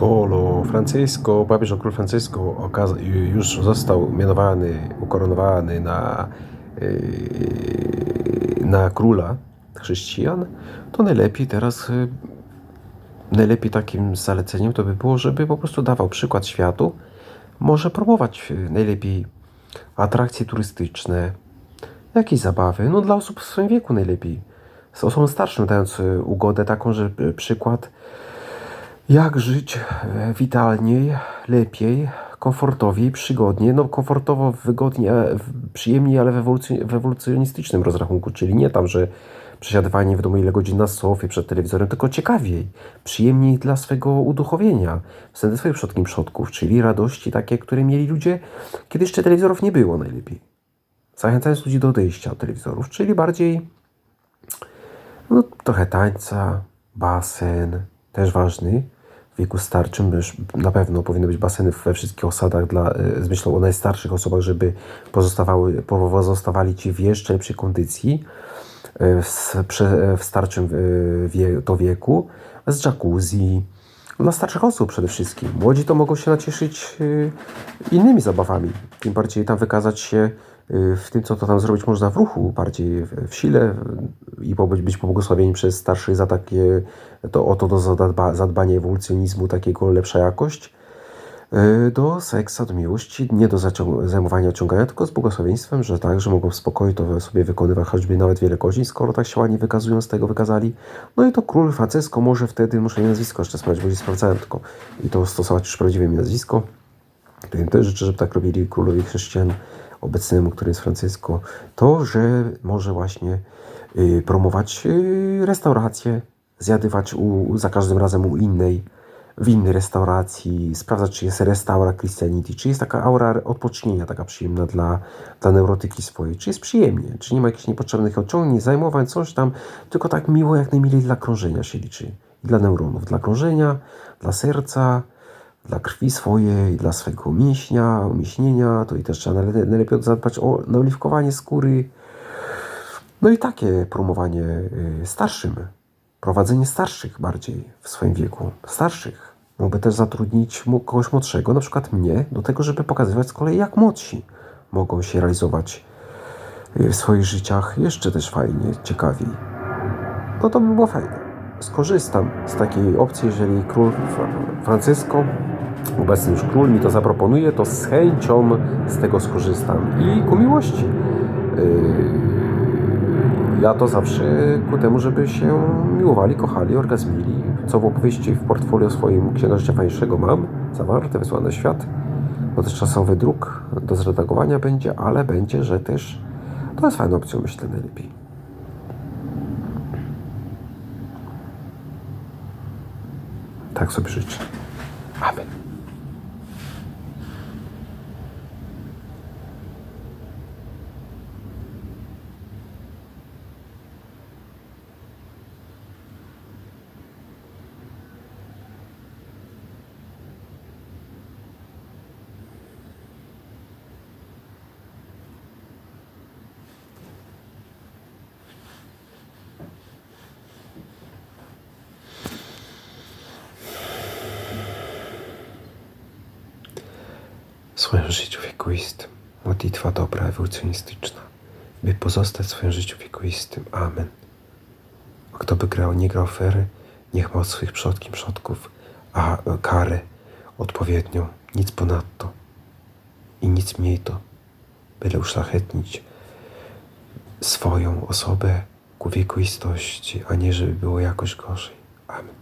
Skoro Francesco, papież król Francesco okaz- już został mianowany, ukoronowany na, yy, na króla chrześcijan, to najlepiej teraz, yy, najlepiej takim zaleceniem to by było, żeby po prostu dawał przykład światu, może promować yy, najlepiej atrakcje turystyczne, jakieś zabawy, no dla osób w swoim wieku najlepiej. Z osobom starszym dając ugodę taką, że przykład jak żyć e, witalniej, lepiej, komfortowiej, przygodnie, no komfortowo, wygodnie, e, przyjemniej, ale w, ewolucy- w ewolucjonistycznym rozrachunku, czyli nie tam, że przesiadywanie wiadomo ile godzin na sofie przed telewizorem, tylko ciekawiej, przyjemniej dla swego uduchowienia, względem swoich przodkim przodków, czyli radości takie, które mieli ludzie, kiedy jeszcze telewizorów nie było najlepiej. Zachęcając ludzi do odejścia od telewizorów, czyli bardziej no, trochę tańca, basen, też ważny. W wieku starczym już na pewno powinny być baseny we wszystkich osadach dla, e, z myślą o najstarszych osobach, żeby pozostawały, pozostawali ci w jeszcze lepszej kondycji e, w, prze- w starczym wie, to wieku, z jacuzzi. Dla starszych osób przede wszystkim. Młodzi to mogą się nacieszyć innymi zabawami. Tym bardziej tam wykazać się w tym, co to tam zrobić można w ruchu, bardziej w, sile i być pobłogosławieni przez starszych za takie, to, o to do zadba, zadbania ewolucjonizmu, takiego lepsza jakość. e, Do seksa, do miłości, nie do zajmowania, ociągania, tylko z błogosławieństwem, że tak, że mogą w spokoju to sobie wykonywać choćby nawet wiele godzin, skoro tak się ładnie wykazują, z tego wykazali. No i to król Francesco może wtedy, muszę nazwisko jeszcze sprawdzić, bo nie sprawdzałem tylko i to stosować już prawdziwe mi nazwisko. To im też życzę, żeby tak robili królowi chrześcijan obecnemu, który jest Francesco, to, że może właśnie y, promować y, restaurację, zjadywać u, za każdym razem u innej, w innej restauracji, sprawdzać, czy jest restaura Christianity, czy jest taka aura odpocznienia, taka przyjemna dla, dla neurotyki swojej, czy jest przyjemnie, czy nie ma jakichś niepotrzebnych odciągnięć, zajmowań, coś tam, tylko tak miło, jak najmilej dla krążenia się liczy. Dla neuronów, dla krążenia, dla serca, dla krwi swojej, dla swojego mięśnia, umieśnienia, to i też trzeba najle- najlepiej zadbać o naoliwkowanie skóry. No i takie promowanie y, starszym, prowadzenie starszych bardziej w swoim wieku, starszych. Mógłby też zatrudnić kogoś młodszego, na przykład mnie, do tego, żeby pokazywać z kolei jak młodsi mogą się realizować y, w swoich życiach jeszcze też fajnie, ciekawiej no to by było fajne. Skorzystam z takiej opcji, jeżeli król Fra- Francesco, obecny już król, mi to zaproponuje, to z chęcią z tego skorzystam. I ku miłości. Yy, ja to zawsze ku temu, żeby się miłowali, kochali, orgazmili, co w opowieści w portfolio swoim Księga Życia Fajniejszego mam, zawarte, wysłane na świat. Dotychczasowy druk do zredagowania będzie, ale będzie, że też to jest fajną opcją, myślę, najlepiej. Tak sobie życzę. Amen. W swoim życiu egoistym. Modlitwa dobra, ewolucjonistyczna. By pozostać w swoim życiu egoistym. Amen. A kto by grał, nie grał fery, niech ma od swych przodkim przodków, a e, karę odpowiednią, nic ponadto i nic mniej to, byle uszlachetnić swoją osobę ku wiekuistości, a nie żeby było jakoś gorzej. Amen.